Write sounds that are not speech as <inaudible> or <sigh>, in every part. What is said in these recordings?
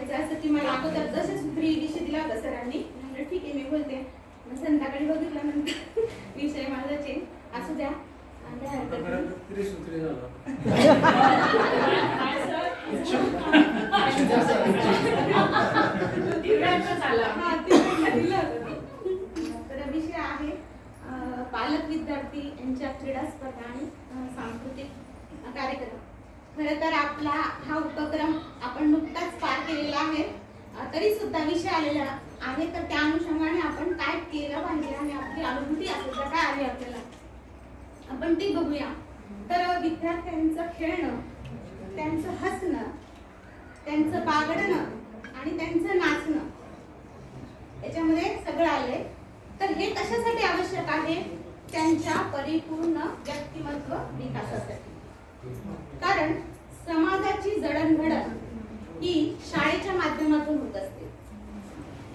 असं की मला अगोदर जसे सूत्री विषय दिला होता सरांनी. म्हणलं ठीक आहे मी बोलते. मग संध्याकाळी बघितल्यानंतर <laughs> विषय माझा चेंज असू द्या. आणि हा. तर विषय आहे पालक विद्यार्थी यांच्या क्रीडा स्पर्धा आणि सांस्कृतिक कार्यक्रम. खरं तर आपला हा उपक्रम आपण नुकताच पार केलेला आहे अं, तरी सुद्धा विषय आलेला आहे. तर त्या अनुषंगाने आपण काय केलं पाहिजे आणि आपली अनुभूती असेल तर काय आली आपल्याला? आपण ती बघूया. तर विद्यार्थ्यांचं खेळणं त्यांचं हसणं त्यांचं बागडणं आणि त्यांचं नाचणं त्याच्यामध्ये सगळं आलंय. तर हे कशासाठी आवश्यक आहे? त्यांच्या परिपूर्ण व्यक्तिमत्व विकासासाठी. कारण समाजाची जडणघडण ही शाळेच्या माध्यमातून होत असते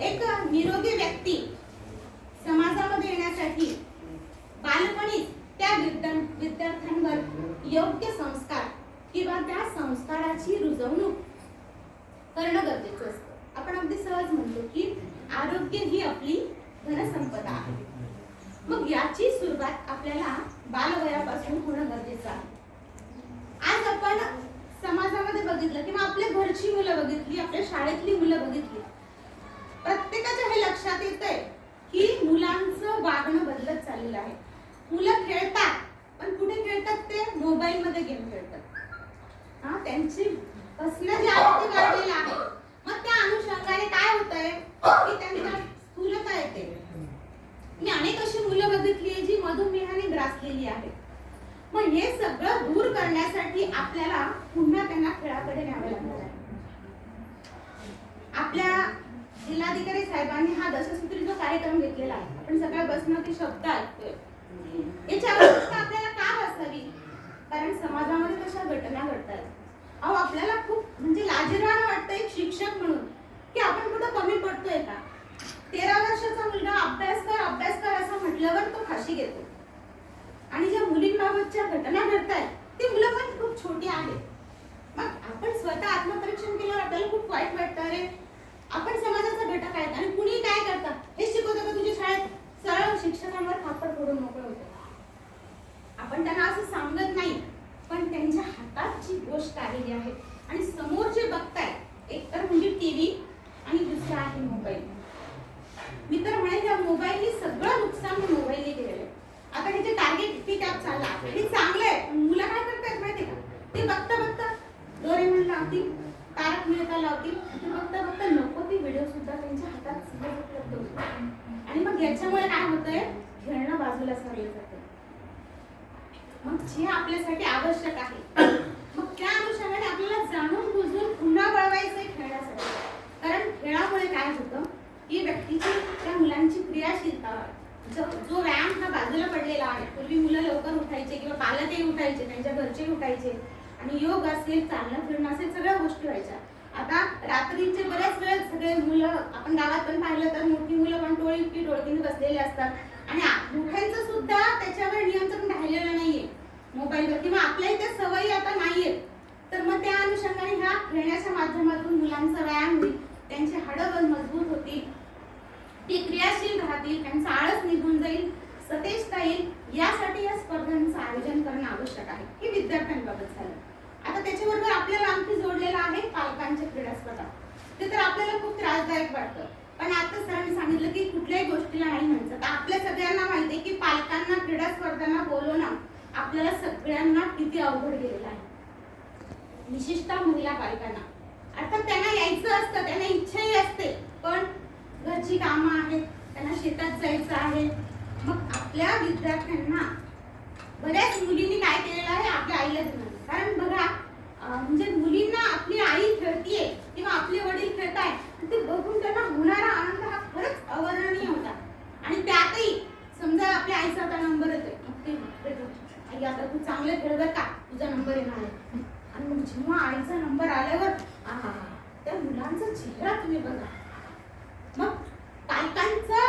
एक निरोगी व्यक्ती समाजामध्ये येण्यासाठी बालपणीच त्या विद्या विद्यार्थ्यांवर योग्य संस्कार किंवा त्या संस्काराची रुजवणूक करणं गरजेचं असतं आपण अगदी सहज म्हणतो की आरोग्य ही आपली धनसंपदा आहे मग याची सुरुवात आपल्याला बालवयापासून होणं गरजेचं आहे आज आपण समाजामध्ये बघितलं किंवा आपल्या घरची मुलं बघितली आपल्या शाळेतली मुलं बघितली. प्रत्येकाच्या हे लक्षात येत आहे की मुलांचं वागणं बदलत चाललेलं आहे. मुलं खेळतात पण कुठे खेळतात ते? मोबाईल मध्ये गेम खेळतात. हा त्यांची बसणं जे आहे ते वाढलेलं आहे. मग त्या अनुषंगाने काय होत आहे की त्यांच्या स्थूलता येते. मी अनेक अशी मुलं बघितली आहे जी मधुमेहाने ग्रासलेली आहे. मग हे सगळं दूर करण्यासाठी आपल्याला पुन्हा त्यांना खेळाकडे न्यावं लागणार आहे आपल्या अधिकारी साहेबांनी हा दशसूत्री जो कार्यक्रम घेतलेला आहे. आपण सगळ्या बसणं ते शब्द ऐकतोय. याची आवश्यकता आपल्याला का असावी कारण समाजामध्ये कशा घटना घडतात? अहो आपल्याला खूप म्हणजे लाजिरवाणं वाटतं एक शिक्षक म्हणून. की आपण कुठं कमी पडतोय का? तेरा वर्षाचा मुलगा अभ्यास कर अभ्यास कर असं म्हटल्यावर तो फाशी घेतो. आणि ज्या मुलींबाबतच्या घटना घडतायत ती मुलं पण खूप छोटी आहेत. मग आपण स्वतः आत्मपरीक्षण केल्यावर आपल्याला खूप वाईट वाटतं. अरे आपण समाज घटक आहेत. आणि कुणी काय करतात हे शिकवतं का तुझ्या शाळेत? सरळ शिक्षकांवर थापड फोडून मोकळं होतं. आपण त्यांना असं सांगत नाही पण त्यांच्या हातात जी गोष्ट आलेली आहे. आणि समोर जे बघताय एक तर म्हणजे टीव्ही आणि दुसरा आहे मोबाईल. मी तर म्हणेन या मोबाईलने सगळं नुकसान मोबाईलने केलेलं आहे. आता ह्याचे टार्गेट पिक अप चालला हे चांगलं आहे मुलं काय करतायत माहिती का? ते बघता बघता डोरे म्हणलं अगदी तारक मेहता लावतील. ते फक्त फक्त नको ती व्हिडिओ सुद्धा त्यांच्या हातात सुद्धा उपलब्ध होतात आणि मग याच्यामुळे काय होतंय? खेळणं बाजूला सरलं जातं. मग जे आपल्यासाठी आवश्यक आहे. मग त्या अनुषंगाने आपल्याला जाणून बुजून पुन्हा वळवायचंय आहे खेळण्यासाठी कारण खेळामुळे काय होतं? की व्यक्तीची त्या मुलांची क्रियाशीलता जो जो व्यायाम हा बाजूला पडलेला आहे. पूर्वी मुलं लवकर उठायचे किंवा पालकही उठायचे त्यांच्या घरचे उठायचे. आणि योग असेल चालणं फिरणं असेल सगळ्या गोष्टी व्हायच्या. आता रात्रीचे बऱ्याच वेळ सगळे मुलं आपण गावात पण पाहिलं तर मोठी मुलं पण टोळी की डोळकीने बसलेले असतात. आणि मोठ्यांचं सुद्धा त्याच्यावर नियंत्रण राहिलेलं नाहीये. मोबाईलवर किंवा आपल्या इथे सवयी आता नाहीयेत. तर मग त्या अनुषंगाने ह्या खेळण्याच्या माध्यमातून मुलांचा व्यायाम होईल त्यांची हाडं मजबूत होतील ते क्रियाशील राहतील त्यांचा आळस निघून जाईल सतेजता येईल यासाठी या स्पर्धांचं आयोजन करणं आवश्यक आहे. हे विद्यार्थ्यांबाबत झालं. त्याच्याबरोबर आपल्याला आणखी जोडलेलं आहे पालकांच्या क्रीडा स्पर्धा. ते तर आपल्याला खूप त्रासदायक वाटतं. पण आता सरांनी सांगितलं की कुठल्याही गोष्टीला नाही म्हणतात. तर आपल्या सगळ्यांना माहिती आहे की पालकांना क्रीडा स्पर्धांना बोलवणं आपल्याला सगळ्यांना किती अवघड गेलेलं आहे. विशेषतः महिला पालकांना. अर्थात त्यांना यायचं असतं त्यांना इच्छाही असते. पण घरची कामं आहेत त्यांना शेतात जायचं आहे. मग आपल्या विद्यार्थ्यांना बऱ्याच मुलींनी काय केलेलं आहे आपल्या आईला दिलं कारण बघा अं, म्हणजे मुलींना आपली आई खेळतीये किंवा आपले वडील खेळताय ते बघून त्यांना होणारा आनंद हा खरंच अवर्णनीय होता आणि त्यातही समजा आपल्या आईचा आता नंबर येतोय मग ते देतो. आई आता तू चांगलं खेळ बरं का तुझा नंबर येणार आहे आणि मग जेव्हा आईचा नंबर आल्यावर आहा त्या मुलांचा चेहरा तुम्ही बघा मग पालकांचा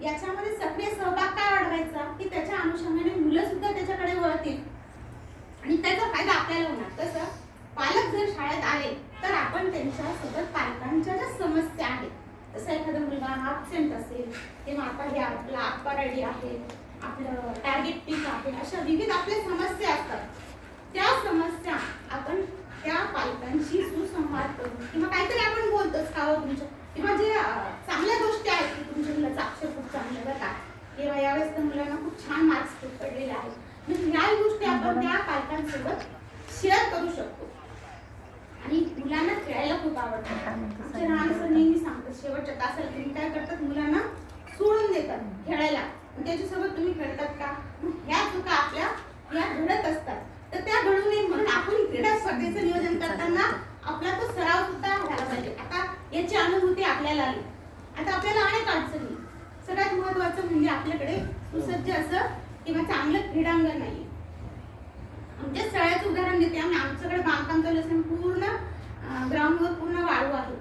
याच्यामध्ये सक्रिय सहभाग काय वाढवायचा की त्याच्या अनुषंगाने मुलं सुद्धा त्याच्याकडे वळतील आणि त्याचा फायदा आपल्याला होणार. कसं पालक जर शाळेत आले तर आपण त्यांच्या जसं एखादा मुलगा ॲबसेंट असेल किंवा आता हे आपला आकपाराडी आहे आपलं टार्गेट पीक आहे अशा विविध आपल्या समस्या असतात. त्या समस्या आपण त्या पालकांशी सुसंवाद करून किंवा काहीतरी आपण बोलतोच का तुमच्या किंवा जे चांगल्या गोष्टी आहेत की तुमच्या मुलाचं अक्षर खूप चांगलं बरं किंवा यावेळेस तर मुलांना खूप छान मार्क्स पडलेले आहेत. ह्या गोष्टी आपण त्या पालकांसोबत शेअर करू शकतो. आणि मुलांना खेळायला खूप आवडतं. आमचे लहान सर नेहमी सांगतात शेवटच्या तासाला तुम्ही काय करतात? मुलांना सोडून देतात खेळायला. त्याच्यासोबत तुम्ही खेळतात का? मग ह्या चुका आपल्या या घडत असतात. तर त्या घडू नये म्हणून आपण क्रीडा स्पर्धेचं नियोजन करताना आपला तो सराव सुद्धा व्हायला पाहिजे. आता याची अनुभूती आपल्याला आली. आता आपल्याला अनेक अडचणी. सगळ्यात महत्वाचं म्हणजे आपल्याकडे सुसज्ज असं किंवा चांगलं क्रीडांगण नाही. आमच्या शाळेचं उदाहरण देते. आम्ही आमच्याकडे बांधकाम चालू असल्यामुळे पूर्ण ग्राउंडवर पूर्ण वाळू आहे.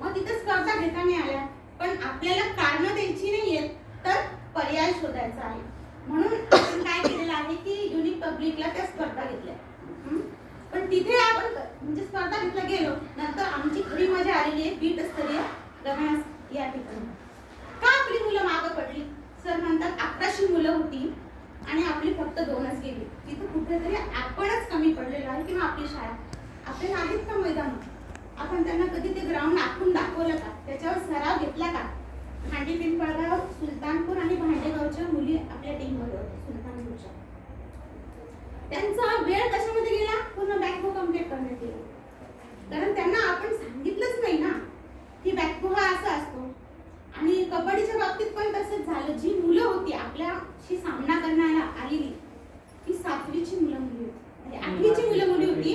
मग तिथं स्पर्धा घेता नाही आल्या. पण आपल्याला कारणं द्यायची नाही आहेत तर पर्याय शोधायचा आहे. म्हणून आपण काय केलेलं आहे की युनिक पब्लिकला त्या स्पर्धा घेतल्या. पण तिथे आपण म्हणजे स्पर्धा घेतला गेलो नंतर आमची खरी मजा आलेली आहे बीट स्तरीय गगनास या ठिकाणी. का आपली मुलं मागं पडली? सर म्हणतात अकराशे मुलं होती. आणि आपली फक्त दोनच गेली. तिथं कुठेतरी आपणच कमी पडलेलो आहे किंवा आपली शाळा. आपल्याला आहेत का मैदान? आपण त्यांना कधी ते ग्राउंड आखून दाखवलं का? त्याच्यावर सराव घेतला का? भांडी पिंपळगाव सुलतानपूर आणि भांडेगावच्या मुली आपल्या टीममध्ये होत्या सुलतानपूरच्या. त्यांचा वेळ कशामध्ये गेला? पूर्ण बॅकहो कंप्लीट करण्यात गेला. कारण त्यांना आपण सांगितलंच नाही ना की बॅकहो हा असा असतो. आणि कबड्डीच्या बाबतीत पण तसंच झालं. जी मुलं होती आपल्याशी सामना करण्याला आलेली ती सातवीची मुलं मुली होती म्हणजे आठवीची मुलं मुली होती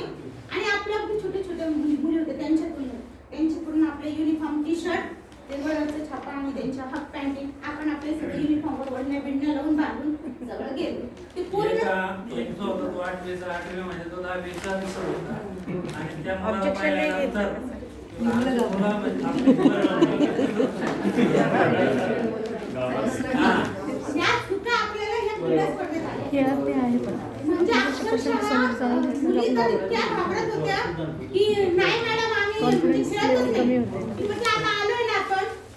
आणि आपल्या अगदी छोटे छोटे मुली मुली होते त्यांच्या तुलनेत त्यांचे पूर्ण आपले युनिफॉर्म टी शर्ट रेगुलरचं छापा आणि त्यांच्या हाफ पॅन्टिंग आपण आपले सगळे युनिफॉर्मवर वडण्या बिडण्या लावून बांधून सगळं गेलो ते पूर्ण एका एक जो होता तो आठवीचा आठवी म्हणजे तो दहावीचा विषय होता आणि त्या मुलाला Objection नाही घेत. पाहिल्यानंतर आमची मुलं म्हणजे आपली मुलं- हा. या चुका आपल्याला ह्या क्रीडा स्पर्धेत आल्या हे ते आहे पण म्हणजे अक्षरशः मुली तर इतक्या घाबरत होत्या की नाही मॅडम कमी होते.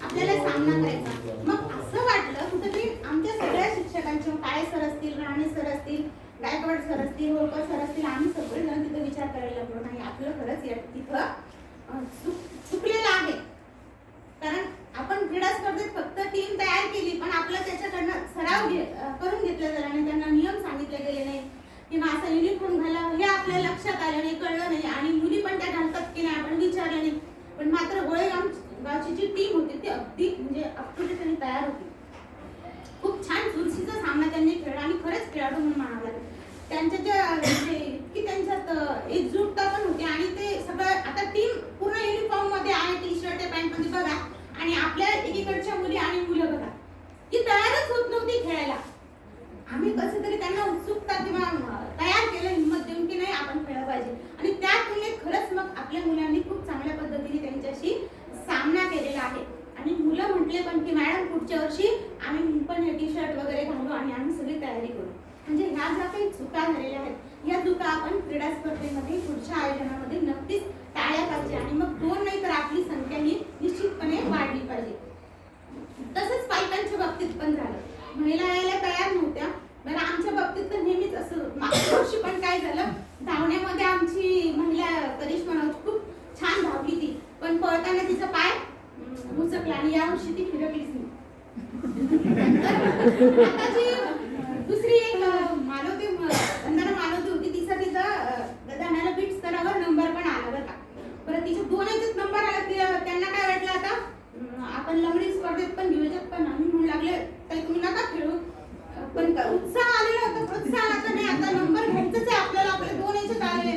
आपल्याला सामना करायचा मग असं वाटलं कुठेतरी आमच्या सगळ्या शिक्षकांचे काळे सर असतील राणे सर असतील गायकवाड सर असतील होळकर सर असतील आम्ही सगळेजण तिथं विचार करायला लागलो नाही आपलं खरंच या तिथं चुकलेलं आहे कारण आपण क्रीडा स्पर्धेत फक्त टीम तयार केली पण आपलं त्याच्याकडनं सराव घे अं, करून घेतला गेला नाही त्यांना नियम सांगितले गेले नाही किंवा असा युनिफॉर्म घाला हे आपल्या लक्षात आलं नाही कळलं नाही. आणि मुली पण त्या घालतात की नाही आपण विचारलं नाही. पण मात्र गोळेगाव गावची जी टीम होती ती अगदी म्हणजे अप टू तयार होती. खूप छान चुरशीचा सामना त्यांनी खेळला. आणि खरंच खेळाडू म्हणून म्हणावं लागेल. त्यांच्या ज्या म्हणजे इतकी त्यांच्यात एकजुटता पण होती. आणि ते सगळं आता टीम पूर्ण युनिफॉर्ममध्ये आहे टी शर्ट पॅन्टमध्ये. बघा. आणि आपल्या एकीकडच्या मुली आणि मुलं बघा. ती तयारच होत नव्हती खेळायला आम्ही कसं तरी त्यांना उत्सुकता किंवा अं, तयार केलं हिंमत देऊन की नाही आपण खेळलं पाहिजे आणि त्या तुलनेत खरंच मग आपल्या मुलांनी खूप चांगल्या पद्धतीने त्यांच्याशी सामना केलेला आहे आणि मुलं म्हटले पण की मॅडम पुढच्या वर्षी आम्ही पण हे टी शर्ट वगैरे घालू आणि आम्ही सगळी तयारी करू म्हणजे ह्या ज्या काही चुका झालेल्या आहेत या चुका आपण क्रीडा स्पर्धेमध्ये पुढच्या आयोजनामध्ये नक्कीच टाळल्या पाहिजे आणि मग दोन नाही तर आपली संख्या ही निश्चितपणे वाढली पाहिजे तसंच पालकांच्या बाबतीत पण झालं महिला यायला तयार नव्हत्या. बरं आमच्या बाबतीत तर नेहमीच असं मागच्या वर्षी पण काय झालं धावण्यामध्ये आमची महिला करिश्मा राऊत खूप छान धावली ती. पण पळताना तिचा पाय मुचकला आणि यावर्षी ती फिरकलीच नाही. आता जी दुसरी एक मालवती वंदना मालवती होती तिचा तिचा अं, गदाण्याला बीट स्तरावर नंबर पण आला बरं का बरं तिचे दोन याच्यात नंबर आला त्यांना काय वाटलं आता? आपण लंगडी स्पर्धेत पण घेऊ पण आम्ही म्हणू लागले ताई तुम्ही पण उत्साह आलेला होता प्रोत्साहन आता नाही आता नंबर घ्यायचंच आहे आपल्याला आपले दोन याच्यात आले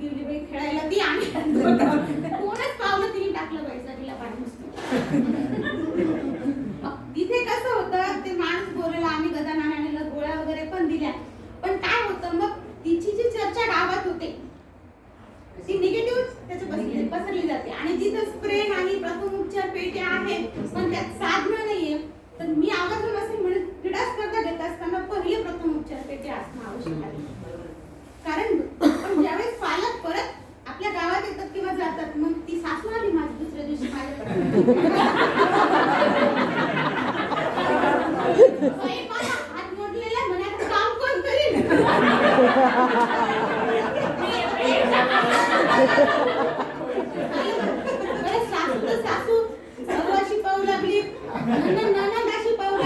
गेली बाई खेळायला ती आणि 那那那，失败了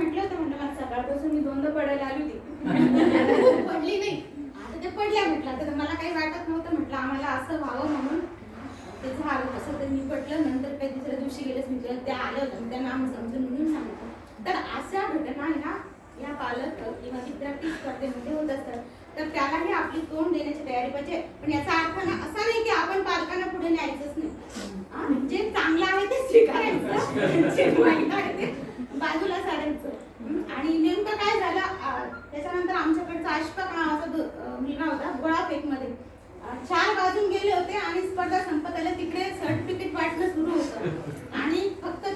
सकाळपासून मी दोनदा पडायला आली होती पडली नाही आता ते पडल्या म्हटलं तर मला काही वाटत नव्हतं म्हटलं आम्हाला असं व्हावं म्हणून. ते झालं कसं तर मी पटलं. नंतर काही दुसऱ्या दिवशी गेलेच म्हणजे त्या आलं होत्या त्यांना आम्ही समजून म्हणून सांगितलं. तर अशा घटना ह्या या पालक किंवा विद्यार्थी स्पर्धेमध्ये होत असतात तर त्यालाही आपली तोंड देण्याची तयारी पाहिजे. पण याचा अर्थ ना असा नाही की आपण पालकांना पुढे न्यायचंच नाही. जे म्हणजे चांगलं आहे ते स्वीकारायचं. जे वाईट आहे ते बाजूला सारायचं आणि नेमकं काय झालं त्याच्यानंतर आमच्याकडचा अशफाक नावाचा मुलगा होता गोळाफेकमध्ये अं, चार वाजून गेले होते आणि स्पर्धा संपत आल्या तिकडे सर्टिफिकेट वाटणं सुरू होतं आणि फक्त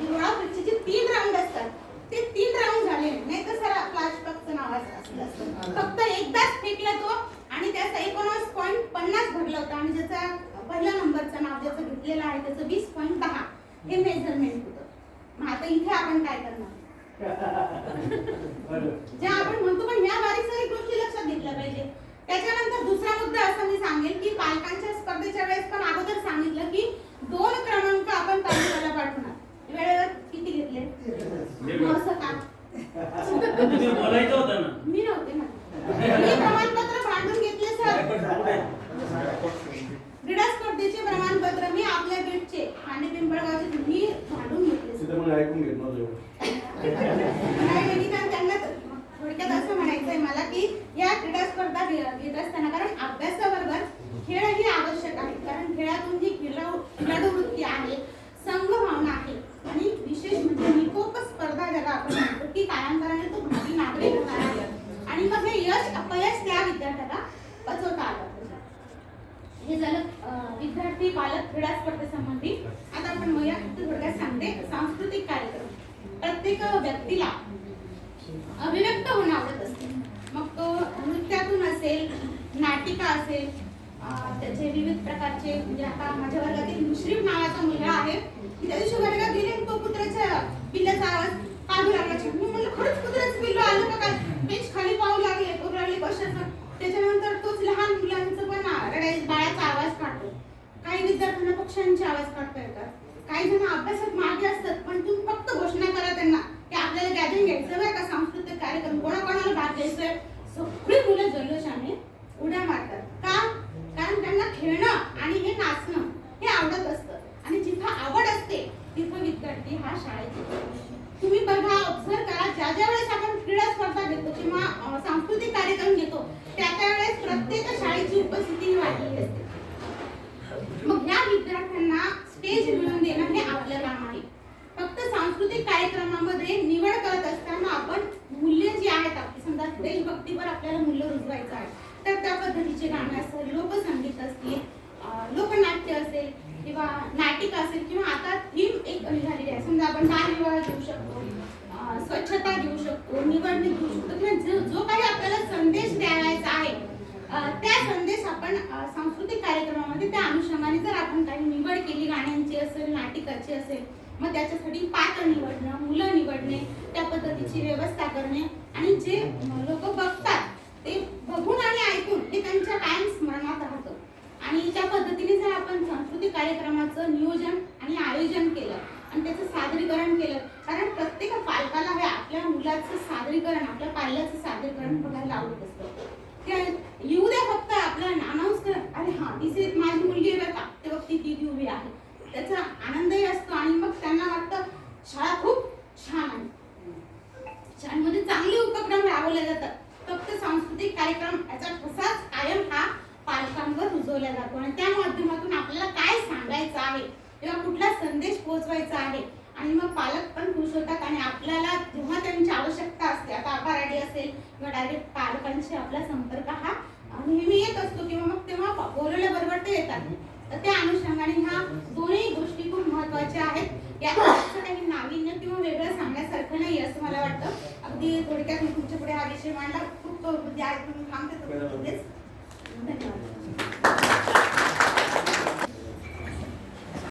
गोळाफेकचे जे तीन राऊंड असतात ते तीन राऊंड झाले नाही तर सर फ्लॅशबॅकचं नाव असं असलं असतं. फक्त एकदाच फेकला तो आणि त्याचा एकोणास पॉईंट पन्नास भरला होता आणि ज्याचा पहिल्या नंबरचं नाव ज्याचं घेतलेलं आहे त्याचं वीस पॉईंट दहा हे मेजरमेंट होतं मग आता इथे आपण काय करणार जे आपण म्हणतो पण ह्या बारीक सारीक गोष्टी लक्षात घेतल्या पाहिजे त्याच्यानंतर दुसरा मुद्दा असा मी सांगेल की पालकांच्या स्पर्धेच्या वेळेस पण अगोदर सांगितलं की दोन क्रमांक आपण तालुक्याला पाठवणार वेळेवर किती घेतले मग असं का तुम्ही बोलायचं होतं ना मी नव्हते ना मी प्रमाणपत्र भांडून घेतले सर क्रीडा स्पर्धेचे प्रमाणपत्र मी आपल्या बीटचे खांडे पिंपळगावचे मी भांडून घेतले सर. तिथं मग ऐकून घेत नव्हतं एवढं. नाही, नाही, कारण त्यांना तर- थोडक्यात असं म्हणायचंय मला की या क्रीडा स्पर्धा घे- घेत असताना कारण अभ्यासाबरोबर खेळ ही आवश्यक आहे कारण खेळातून जी खेळाडू खेळाडू वृत्ती आहे संघ भावना आहे आणि विशेष म्हणजे निकोप स्पर्धा ज्याला आपण म्हणतो की कालांतराने तो भावी नागरिक होणार आहे अपयश अपयश त्या विद्यार्थ्याला पचवता आलं हे झालं विद्यार्थी पालक क्रीडा स्पर्धेसंबंधी. आता आपण मया थोडक्यात सांगते सांस्कृतिक कार्यक्रम. प्रत्येक व्यक्तीला अभिव्यक्त होणं आवडत असते. मग तो नृत्यातून असेल नाटिका असेल त्याचे विविध प्रकारचे म्हणजे आता माझ्या वर्गातील मुश्रीफ नावाचा मुलगा आहे त्या दिवशी वर्गात गेले तो कुत्र्याच्या पिल्ल्याचा आवाज काढू लागला. मी खरंच कुत्र्याचं पिल्लं आलं का काय बेंच खाली पाहू लागले करू लागले कशाचं त्याच्यानंतर तोच लहान मुलांचं पण रडाई बाळाचा आवाज काढतो काही विद्यार्थ्यांना पक्ष्यांचे आवाज काढता येतात. काही जण अभ्यासात मागे असतात पण तुम्ही फक्त घोषणा करा त्यांना की आपल्याला गॅदरिंग घ्यायचं बरं का सांस्कृतिक कार्यक्रम कोणाकोणाला भाग घ्यायचंय. सगळी मुलं जल्लोषाने उड्या मारतात. का? कारण त्यांना खेळणं आणि हे नाचणं हे आवडत असतं. आणि जिथं आवड असते तिथं विद्यार्थी हा शाळेत तुम्ही बघा ऑब्झर्व करा ज्या ज्या वेळेस आपण क्रीडा स्पर्धा घेतो किंवा सांस्कृतिक कार्यक्रम घेतो त्या त्या वेळेस प्रत्येक शाळेची उपस्थिती वाढलेली असते. विद्यार्थ्यांना स्टेज मिळवून देणं हे आपलं काम आहे. फक्त सांस्कृतिक कार्यक्रमामध्ये निवड करत असताना आपण मूल्य जी आहेत आपली समजा देशभक्तीवर आपल्याला मूल्य रुजवायचं आहे तर त्या पद्धतीचे गाणे असेल लोकसंगीत असतील लोकनाट्य असेल किंवा नाटिक असेल किंवा आता थीम एक झालेली आहे. समजा आपण बालविवाह घेऊ शकतो स्वच्छता घेऊ शकतो निवडणूक घेऊ शकतो किंवा जो काही आपल्याला संदेश द्यायला त्या संदेश आपण सांस्कृतिक कार्यक्रमामध्ये त्या अनुषंगाने जर आपण काही निवड केली गाण्यांची असेल नाटिकाची असेल मग त्याच्यासाठी पात्र निवडणं मुलं निवडणे त्या पद्धतीची व्यवस्था करणे आणि जे लोक बघतात ते बघून आणि ऐकून ते त्यांच्या कायम स्मरणात राहतं. आणि त्या पद्धतीने जर आपण सांस्कृतिक कार्यक्रमाचं नियोजन आणि आयोजन केलं आणि त्याचं सादरीकरण केलं कारण प्रत्येक पालकाला हे आपल्या मुलाचं सादरीकरण आपल्या पाल्याचं सादरीकरण बघायला आवडत असतं. त्या लिहू द्या फक्त आपला अनाऊन्स कर. अरे हा तिथे माझी मुलगी आहे ते बघती दिदी उभी आहे. त्याचा आनंदही असतो आणि मग त्यांना वाटतं शाळा खूप छान आहे. शाळेमध्ये चांगले उपक्रम राबवले जातात. फक्त सांस्कृतिक कार्यक्रम याचा ठसाच कायम हा पालकांवर रुजवला जातो. आणि त्या माध्यमातून आपल्याला काय सांगायचं आहे किंवा कुठला संदेश पोहोचवायचा आहे आणि मग पालक पण खुश होतात आणि आपल्याला जेव्हा त्यांची आवश्यकता असते आता आभाराडी असेल किंवा डायरेक्ट पालकांशी आपला संपर्क हा नेहमी येत असतो किंवा मग तेव्हा बोलवल्याबरोबर ते येतात. तर त्या अनुषंगाने ह्या दोन्ही गोष्टी खूप महत्त्वाच्या आहेत. असं काही नाविन्य किंवा वेगळं सांगण्यासारखं नाही असं मला वाटतं. अगदी थोडक्यात मी तुमच्यापुढे हा विषय मांडला. खूप तिथेच. धन्यवाद.